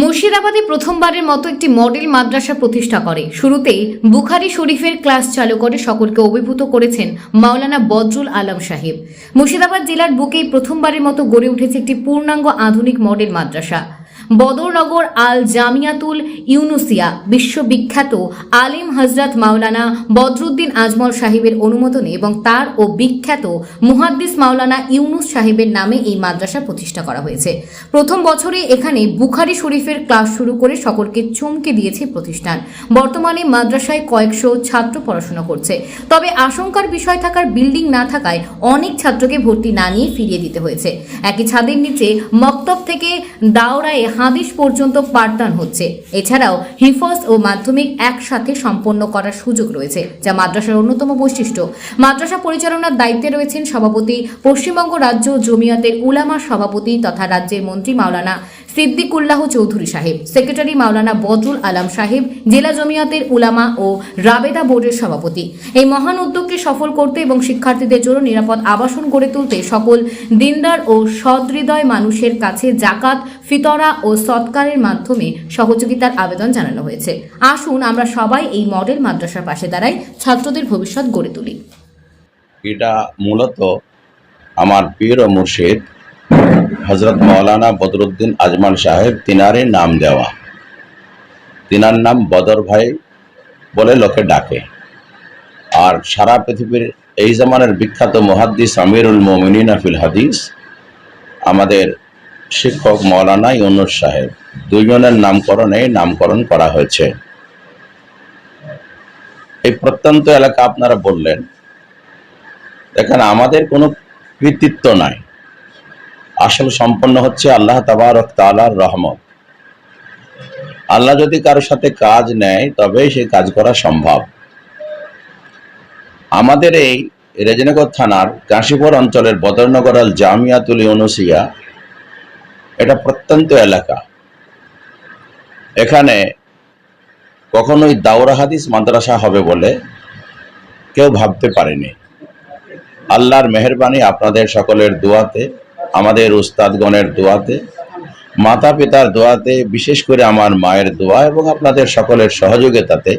মুর্শিদাবাদে প্রথমবারের মতো একটি মডেল মাদ্রাসা প্রতিষ্ঠা করে। শুরুতেই বুখারি শরীফের ক্লাস চালু করে সকলকে অভিভূত করেছেন মাওলানা বজরুল আলম সাহেব। মুর্শিদাবাদ জেলার বুকেই প্রথমবারের মতো গড়ে উঠেছে একটি পূর্ণাঙ্গ আধুনিক মডেল মাদ্রাসা। বদরনগর আল জামিয়াতুল ইউনুসিয়া বিশ্ববিখ্যাত আলিম হজরত মাওলানা বদরুদ্দিন আজমল সাহেবের অনুমোদনে এবং তার ও বিখ্যাত মুহাদ্দিস মাওলানা ইউনুস সাহেবের নামে এই মাদ্রাসা প্রতিষ্ঠা করা হয়েছে। প্রথম বছরে এখানে বুখারি শরীফের ক্লাস শুরু করে সকলকে চমকে দিয়েছে প্রতিষ্ঠান। বর্তমানে মাদ্রাসায় কয়েকশো ছাত্র পড়াশোনা করছে। তবে আশঙ্কার বিষয় থাকার বিল্ডিং না থাকায় অনেক ছাত্রকে ভর্তি না নিয়ে ফিরিয়ে দিতে হয়েছে। একই ছাদের নিচে মক্তব থেকে দাওরায়ে হাদিস পর্যন্ত পাঠদান হচ্ছে। এছাড়াও হিফজ ও মাধ্যমিক একসাথে সম্পন্ন করার সুযোগ রয়েছে, যা মাদ্রাসার অন্যতম বৈশিষ্ট্য। মাদ্রাসা পরিচালনার দায়িত্বে রয়েছেন সভাপতি পশ্চিমবঙ্গ রাজ্য জমিয়াতের উলামা সভাপতি তথা রাজ্যের মন্ত্রী মাওলানা সিদ্দিকুল্লাহ চৌধুরী সাহেব, সেক্রেটারি মাওলানা বদরুল আলম সাহেব, জেলা জমিয়াতের উলামা ও রাবেদা বোর্ডের সভাপতি। এই মহান উদ্যোগকে সফল করতে এবং শিক্ষার্থীদের জন্য নিরাপদ আবাসন গড়ে তুলতে সকল দিনদার ও সদৃদয় মানুষের কাছে জাকাত, ফিতরা ও সৎকারের মাধ্যমে সহযোগিতার আবেদন জানানো হয়েছে। আসুন আমরা সবাই এই মডেল মাদ্রাসার পাশে দাঁড়াই, ছাত্রদের ভবিষ্যৎ গড়ে তুলি। এটা মূলত আমার পীর ও মুর্শিদ হজরত মৌলানা বদরুদ্দিন আজমান সাহেব তিনারই নাম দেওয়া। তিনার নাম বদর ভাই বলে লোকে ডাকে। আর সারা পৃথিবীর এই জামানের বিখ্যাত মুহাদ্দিস আমিরুল মোমিনিন আফিল হাদিস, আমাদের শিক্ষক মৌলানা ইউনুস সাহেব দুইজনের নামকরণে নামকরণ করা হয়েছে। এই প্রত্যন্ত এলাকা আপনারা বললেন, দেখেন আমাদের কোনো কৃতিত্ব নাই। আসল সম্পন্ন হচ্ছে আল্লাহ তাবারক তালার রহমত। আল্লাহ যদি কারোর সাথে কাজ নেয় তবে সেই কাজ করা সম্ভব। আমাদের এই রেজনগর থানার কাশীপুর অঞ্চলের বদরনগর আল জামিয়াতুল ইউনুসিয়া, এটা প্রত্যন্ত এলাকা। এখানে কখনোই দাওরা হাদিস মাদ্রাসা হবে বলে কেউ ভাবতে পারেনি। আল্লাহর মেহরবানি আপনাদের সকলের দোয়াতে আমাদের উস্তাদগণের দোয়াতে মাতা পিতার দোয়াতে, বিশেষ করে আমার মায়ের দোয়া এবং আপনাদের সকলের সহযোগিতাতে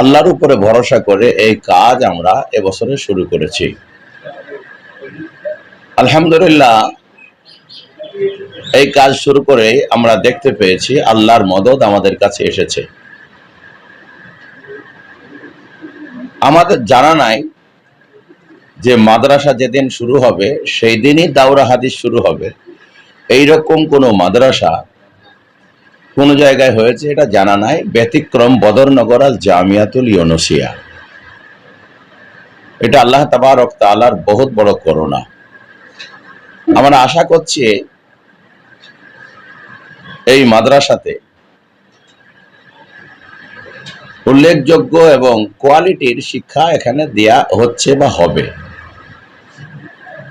আল্লাহর উপরে ভরসা করে এই কাজ আমরা এবছরে শুরু করেছি। আলহামদুলিল্লাহ, এই কাজ শুরু করে আমরা দেখতে পেয়েছি আল্লাহর মদত আমাদের কাছে এসেছে। আমাদের জানা নাই যে মাদ্রাসা যেদিন শুরু হবে সেই দিনই দাওরা হাদিস শুরু হবে। এই রকম কোনো মাদ্রাসা কোন জায়গায় হয়েছে এটা জানা নাই। ব্যতিক্রম বদরনগর আল জামিয়াতুল ইউনুসিয়া। এটা আল্লাহ তাবারক তাআলার বহুত বড় করুণা। আমরা আশা করছি এই মাদ্রাসাতে উল্লেখযোগ্য এবং কোয়ালিটির শিক্ষা এখানে দেয়া হচ্ছে বা হবে।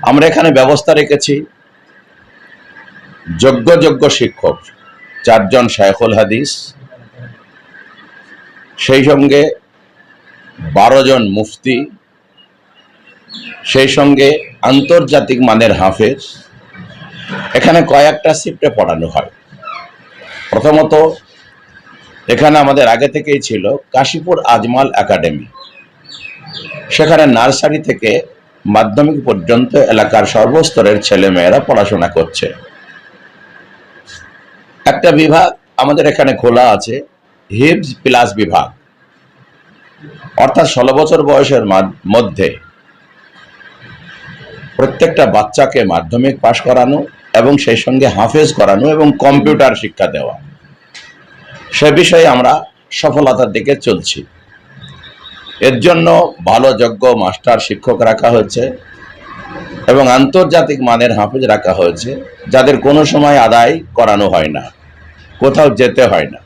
আমরা এখানে ব্যবস্থা রেখেছি। যোগ্য যোগ্য শিক্ষক, চারজন শায়খুল হাদিস। সেই সঙ্গে বারো জন মুফতি। সেই সঙ্গে আন্তর্জাতিক মানের হাফেজ। এখানে কয়েকটা শিফটে পড়ানো হয়। প্রথমত, এখানে আমাদের আগে থেকেই ছিল কাশীপুর আজমাল একাডেমি। সেখানে নার্সারি থেকে মাধ্যমিক পর্যন্ত এলাকার সর্বস্তরের ছেলে মেয়েরা পড়াশোনা করছে। একটা বিভাগ আমাদের এখানে খোলা আছে হিপস প্লাস বিভাগ। অর্থাৎ ষোলো বছর বয়সের মধ্যে প্রত্যেকটা বাচ্চাকে মাধ্যমিক পাশ করানো এবং সেই সঙ্গে হাফেজ করানো এবং কম্পিউটার শিক্ষা দেওয়া। সে বিষয়ে আমরা সফলতার দিকে চলছি। এর জন্য ভালো, যোগ্য মাস্টার শিক্ষক রাখা হয়েছে এবং আন্তর্জাতিক মানের হাফেজ রাখা হয়েছে, যাদের কোনো সময় আদায় করানো হয় না, কোথাও যেতে হয় না।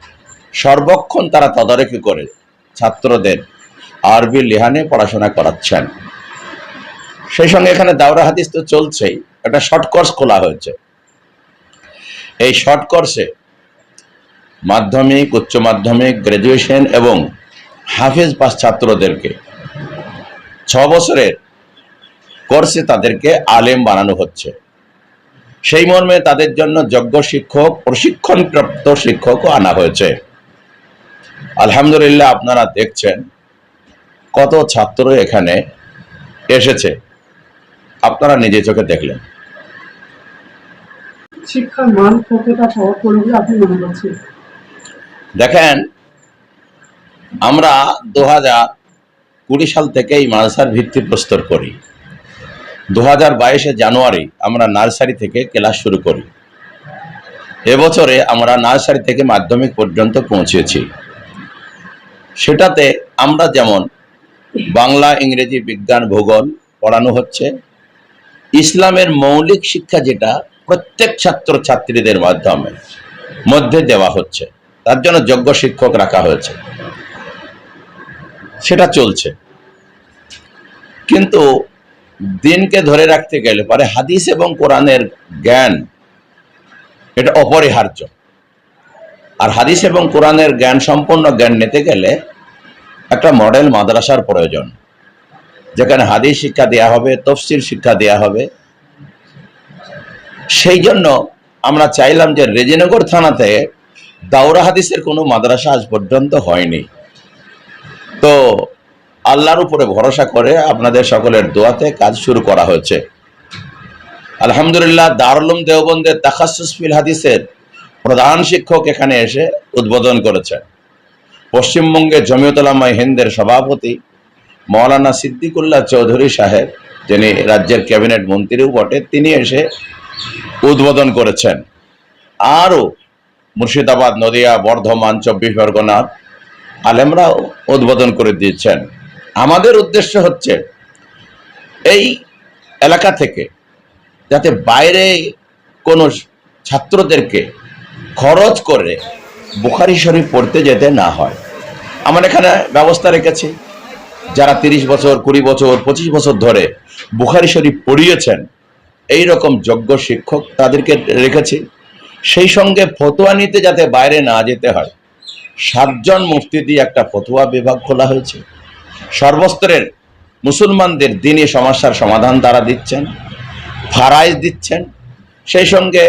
সর্বক্ষণ তারা তদারকি করে ছাত্রদের আরবি লিহানে পড়াশোনা করাচ্ছেন। সেই সঙ্গে এখানে দাওরা হাদিস তো চলছেই, একটা শর্ট কোর্স খোলা হয়েছে। এই শর্ট কোর্সে মাধ্যমিক, উচ্চ মাধ্যমিক গ্রাজুয়েশন এবং হাফেজ পাস ছাত্রদেরকে। ছ বছরের কোর্সে তাদেরকে আলেম বানানো হচ্ছে। সেই মর্মে তাদের জন্য যোগ্য শিক্ষক প্রশিক্ষণপ্রাপ্ত শিক্ষকও আনা হয়েছে। আলহামদুলিল্লাহ আপনারা দেখছেন কত ছাত্র এখানে এসেছে। আপনারা নিজে চোখে দেখলেন। শিক্ষার মান কতটা আপনি মনে করছেন? দেখেন আমরা দু হাজার কুড়ি সাল থেকে এই মাদ্রাসার ভিত্তি প্রস্তর করি। দু হাজার বাইশে জানুয়ারি আমরা নার্সারি থেকে ক্লাস শুরু করি। এবছরে আমরা নার্সারি থেকে মাধ্যমিক পর্যন্ত পৌঁছেছি। সেটাতে আমরা যেমন বাংলা, ইংরেজি, বিজ্ঞান, ভূগোল পড়ানো হচ্ছে, ইসলামের মৌলিক শিক্ষা যেটা প্রত্যেক ছাত্র ছাত্রীদের মাধ্যমে মধ্যে দেওয়া হচ্ছে, তার জন্য যোগ্য শিক্ষক রাখা হয়েছে। সেটা চলছে। কিন্তু দিনকে ধরে রাখতে গেলে পরে হাদিস এবং কোরআনের জ্ঞান এটা অপরিহার্য। আর হাদিস এবং কোরআনের জ্ঞান সম্পূর্ণ জ্ঞান নিতে গেলে একটা মডেল মাদ্রাসার প্রয়োজন। যেখানে হাদিস শিক্ষা দেয়া হবে তফসির শিক্ষা দেয়া হবে। সেই জন্য আমরা চাইলাম যে রেজিনগর থানাতে দাওরা হাদিসের কোনো মাদ্রাসা আজ পর্যন্ত হয়নি। তো আল্লাহর উপরে ভরসা করে আপনাদের সকলের দোয়াতে কাজ শুরু করা হয়েছে। আলহামদুলিল্লাহ, দারুলুম দেওবন্দের তাকাসুস ফিল হাদিসের প্রধান শিক্ষক এখানে এসে উদ্বোধন করেছেন। পশ্চিমবঙ্গের জমিয়তুলামা হিন্দের সভাপতি মৌলানা সিদ্দিকুল্লাহ চৌধুরী সাহেব, যিনি রাজ্যের ক্যাবিনেট মন্ত্রীও বটে, তিনি এসে উদ্বোধন করেছেন। আরও মুর্শিদাবাদ, নদিয়া, বর্ধমান, চব্বিশ পরগনার আলেমরাও উদ্বোধন করে দিয়েছেন। আমাদের উদ্দেশ্য হচ্ছে এই এলাকা থেকে যাতে বাইরে কোনো ছাত্রদেরকে খরচ করে বুখারি শরীফ পড়তে যেতে না হয়। আমরা এখানে ব্যবস্থা রেখেছি। যারা তিরিশ বছর, কুড়ি বছর, পঁচিশ বছর ধরে বুখারি শরীফ পড়িয়েছেন এই রকম যোগ্য শিক্ষক তাদেরকে রেখেছি। সেই সঙ্গে ফতোয়া নিতে যাতে বাইরে না যেতে হয় সাতজন মুফতি দিয়ে একটা ফতোয়া বিভাগ খোলা হয়েছে। সর্বস্তরের মুসলমানদের দিনে সমস্যার সমাধান তারা দিচ্ছেন, ফারাইজ দিচ্ছেন। সেই সঙ্গে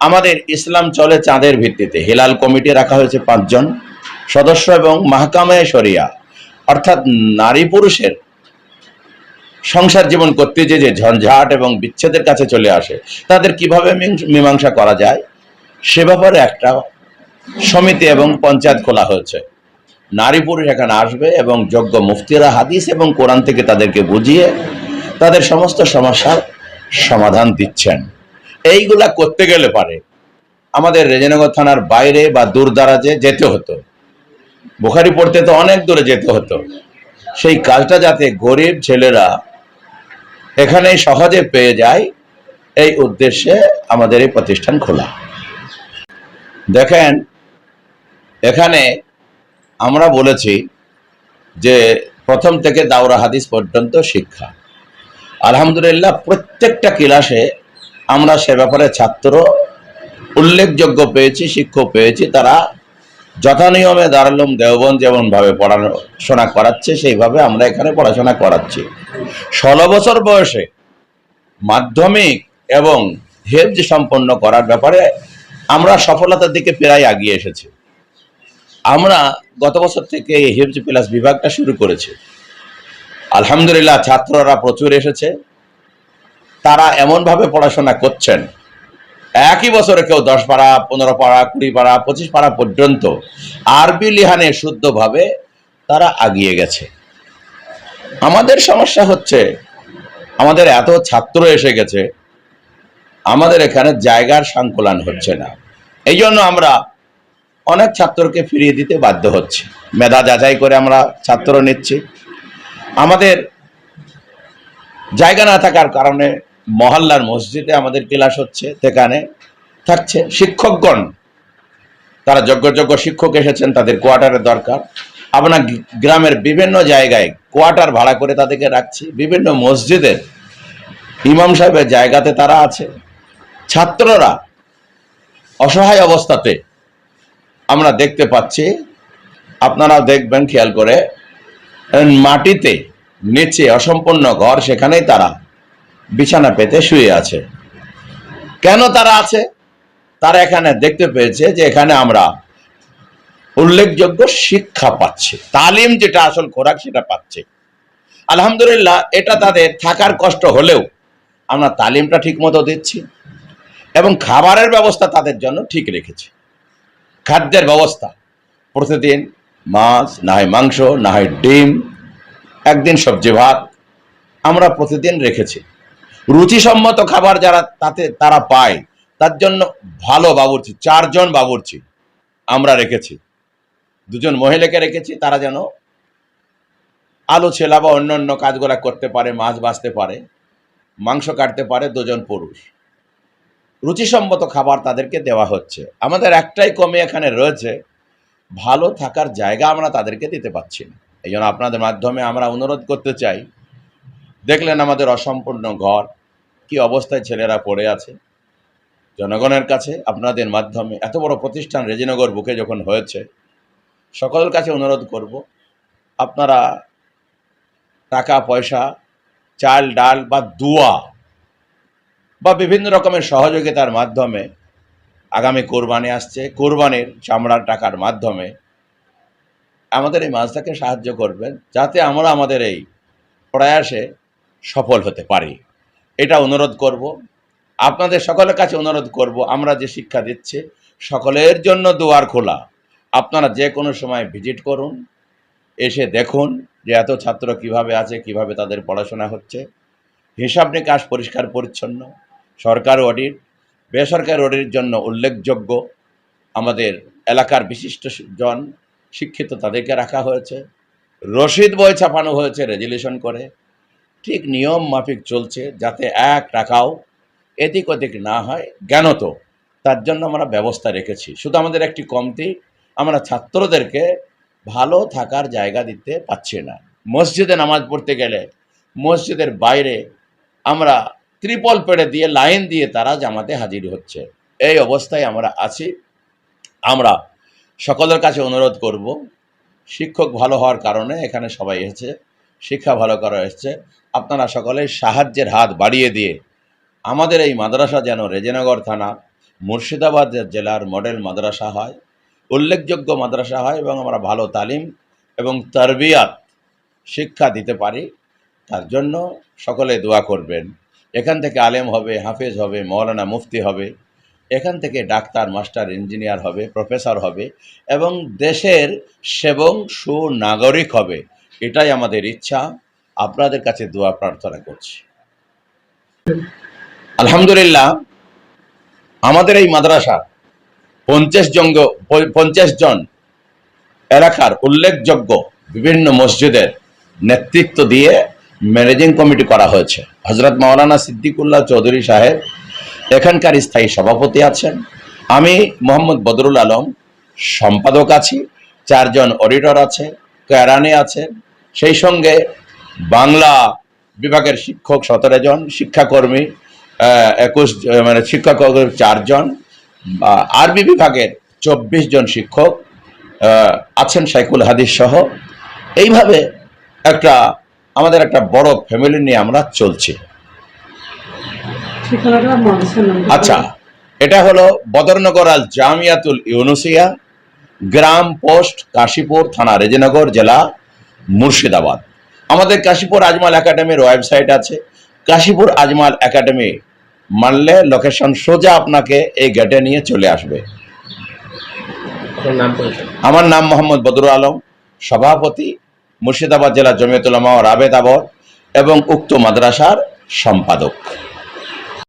আমাদের ইসলাম চলে চাঁদের ভিত্তিতে। হিলাল কমিটি রাখা হয়েছে পাঁচজন সদস্য এবং মাহকামে শরিয়া। অর্থাৎ নারী পুরুষের সংসার জীবন করতে যে যে ঝঞ্ঝাট এবং বিচ্ছেদের কাছে চলে আসে, তাদের কীভাবে মীমাংসা করা যায়, সে ব্যাপারে একটা সমিতি এবং পঞ্চায়েত খোলা হয়েছে। নারী পুরুষ এখানে আসবে এবং যোগ্য মুফতিরা হাদিস এবং কোরআন থেকে তাদেরকে বুঝিয়ে তাদের সমস্ত সমস্যার সমাধান দিচ্ছেন। এইগুলা করতে গেলে পারে। আমাদের রেজনগর থানার বাইরে বা দূর দারাজে যেতে হতো। বুখারি পড়তে তো অনেক দূরে যেতে হতো। সেই কাজটা যাতে গরিব ছেলেরা এখানেই সহজে পেয়ে যায়, এই উদ্দেশ্যে আমাদের এই প্রতিষ্ঠান খোলা। দেখেন এখানে আমরা বলেছি যে প্রথম থেকে দাওরা হাদিস পর্যন্ত শিক্ষা। আলহামদুলিল্লাহ প্রত্যেকটা ক্লাসে আমরা সে ব্যাপারে ছাত্র উল্লেখযোগ্য পেয়েছি, শিক্ষক পেয়েছি, তারা যথানিয়মে দারুলুম দেওবন যেমনভাবে পড়াশোনা করাচ্ছে, সেইভাবে আমরা এখানে পড়াশোনা করাচ্ছি। ষোলো বছর বয়সে মাধ্যমিক এবং হেফজ সম্পন্ন করার ব্যাপারে আমরা সফলতার দিকে প্রায় এগিয়ে এসেছি। আমরা গত বছর থেকে হেফজ প্লাস বিভাগটা শুরু করেছি। আলহামদুলিল্লাহ ছাত্ররা প্রচুর এসেছে। তারা এমনভাবে পড়াশোনা করছেন। একই বছরে কেউ দশ পাড়া, পনেরো পাড়া, কুড়ি পাড়া, পঁচিশ পাড়া পর্যন্ত আরবি লিহানে শুদ্ধভাবে তারা আগিয়ে গেছে। আমাদের সমস্যা হচ্ছে, আমাদের এত ছাত্র এসে গেছে, আমাদের এখানে জায়গার সংকুলান হচ্ছে না। এই জন্য আমরা অনেক ছাত্রকে ফিরিয়ে দিতে বাধ্য হচ্ছে। মেধা যাচাই করে আমরা ছাত্র নিচ্ছি। আমাদের জায়গা না থাকার কারণে মহল্লার মসজিদে আমাদের ক্লাস হচ্ছে, সেখানে থাকছে শিক্ষকগণ। তারা যোগ্য যোগ্য শিক্ষক এসেছেন, তাদের কোয়ার্টারের দরকার। আপনার গ্রামের বিভিন্ন জায়গায় কোয়ার্টার ভাড়া করে তাদেরকে রাখছি। বিভিন্ন মসজিদের ইমাম সাহেবের জায়গাতে তারা আছে। ছাত্ররা অসহায় অবস্থাতে আমরা দেখতে পাচ্ছি আপনারা দেখবেন, খেয়াল করে মাটিতে নিচে অসম্পূর্ণ ঘর সেখানেই তারা বিছানা পেতে শুয়ে আছে। কেন তারা আছে? তারা এখানে দেখতে পেয়েছে যে এখানে আমরা উল্লেখযোগ্য শিক্ষা পাচ্ছি, তালিম যেটা আসল খোরাক সেটা পাচ্ছে। আলহামদুলিল্লাহ, এটা তাদের থাকার কষ্ট হলেও আমরা তালিমটা ঠিক মতো দিচ্ছি এবং খাবারের ব্যবস্থা তাদের জন্য ঠিক রেখেছি। খাদ্যের ব্যবস্থা। প্রতিদিন মাছ, না হয় মাংস, না হয় ডিম, একদিন সবজি ভাত আমরা প্রতিদিন রেখেছি। রুচিসম্মত খাবার যারা তাতে তারা পায়, তার জন্য ভালো বাবুর্চি, চারজন বাবুর্চি আমরা রেখেছি। দুজন মহিলাকে রেখেছি, তারা যেন আলো ছেলা বা অন্য অন্য কাজগুলা করতে পারে, মাছ বাঁচতে পারে, মাংস কাটতে পারে, দুজন পুরুষ। রুচিসম্মত খাবার তাদেরকে দেওয়া হচ্ছে। আমাদের একটাই কমে এখানে রয়েছে, ভালো থাকার জায়গা আমরা তাদেরকে দিতে পারছি না। এই জন্য আপনাদের মাধ্যমে আমরা অনুরোধ করতে চাই, দেখলেন আমাদের অসম্পূর্ণ ঘর, কি অবস্থায় ছেলেরা পড়ে আছে। জনগণের কাছে আপনাদের মাধ্যমে এত বড় প্রতিষ্ঠান রেজিনগর বুকে যখন হয়েছে, সকলের কাছে অনুরোধ করব, আপনারা টাকা, পয়সা, চাল, ডাল বা দুয়া বা বিভিন্ন রকমের সহযোগিতার মাধ্যমে আগামী কোরবানি আসছে, কোরবানির চামড়ার টাকার মাধ্যমে আমাদের এই মাছটাকে সাহায্য করবেন যাতে আমরা আমাদের এই প্রয়াসে সফল হতে পারি। এটা অনুরোধ করব। আপনাদের সকলের কাছে অনুরোধ করব, আমরা যে শিক্ষা দিচ্ছি, সকলের জন্য দুয়ার খোলা। আপনারা যে কোনো সময় ভিজিট করুন, এসে দেখুন যে এত ছাত্র কীভাবে আছে, কীভাবে তাদের পড়াশোনা হচ্ছে। হিসাব নিকাশ পরিষ্কার পরিচ্ছন্ন। সরকার অডিট, বেসরকারি অডিটের জন্য উল্লেখযোগ্য আমাদের এলাকার বিশিষ্ট জন শিক্ষিত তাদেরকে রাখা হয়েছে রসিদ বই ছাপানো হয়েছে রেজুলেশন করে, ঠিক নিয়ম মাফিক চলছে যাতে এক টাকাও এদিক ওদিক না হয় জ্ঞানত তার জন্য আমরা ব্যবস্থা রেখেছি। শুধু আমাদের একটি কমতি, আমরা ছাত্রদেরকে ভালো থাকার জায়গা দিতে পারছি না। মসজিদে নামাজ পড়তে গেলে মসজিদের বাইরে আমরা ত্রিপল পেড়ে দিয়ে লাইন দিয়ে তারা জামাতে হাজির হচ্ছে। এই অবস্থায় আমরা আছি। আমরা সকলের কাছে অনুরোধ করব, শিক্ষক ভালো হওয়ার কারণে এখানে সবাই এসেছে, শিক্ষা ভালো করা এসছে। আপনারা সকলেই সাহায্যের হাত বাড়িয়ে দিয়ে আমাদের এই মাদ্রাসা যেন রেজেনগর থানা, মুর্শিদাবাদ জেলার মডেল মাদ্রাসা হয়, উল্লেখযোগ্য মাদ্রাসা হয় এবং আমরা ভালো তালিম এবং তরবিয়াত শিক্ষা দিতে পারি। তার জন্য সকলে দোয়া করবেন। এখান থেকে আলেম হবে, হাফেজ হবে, মৌলানা মুফতি হবে। এখান থেকে ডাক্তার, মাস্টার, ইঞ্জিনিয়ার হবে, প্রফেসর হবে এবং দেশের সেবং সুনাগরিক হবে। এটাই আমাদের ইচ্ছা। আপনাদের কাছে দোয়া প্রার্থনা করছি। আলহামদুলিল্লাহ, আমাদের এই মাদ্রাসা পঞ্চাশ জন পঞ্চাশ জন এলাকার উল্লেখযোগ্য বিভিন্ন মসজিদের নেতৃত্ব দিয়ে ম্যানেজিং কমিটি করা হয়েছে। হজরত মাওলানা সিদ্দিকুল্লাহ চৌধুরী সাহেব এখানকার স্থায়ী সভাপতি আছেন। আমি মোহাম্মদ বদরুল আলম, সম্পাদক আছি, চারজন অডিটর আছে, কেরানি আছে। সেই সঙ্গে বাংলা বিভাগের শিক্ষক সতেরো জন, শিক্ষাকর্মী একুশ মানে শিক্ষাকর্মী চারজন আরবি বিভাগের চব্বিশ জন শিক্ষক আছেন সাইকুল হাদিস সহ। এইভাবে একটা আমাদের একটা বড় ফ্যামিলি নিয়ে আমরা চলছি। আচ্ছা এটা হলো বদরনগর আল জামিয়াতুল ইউনুসিয়া গ্রাম পোস্ট কাশীপুর থানা রেজিনগর জেলা মুর্শিদাবাদ। আমাদের কাশীপুর আজমাল একাডেমির ওয়েবসাইট আছে। কাশীপুর আজমাল একাডেমি মানলে লোকেশন সোজা আপনাকে এই গেটে নিয়ে চলে আসবে। আমার নাম মোহাম্মদ বদরুল আলম সভাপতি মুর্শিদাবাদ জেলা জমিয়তুল মা রাবেদ আবর এবং উক্ত মাদ্রাসার সম্পাদক।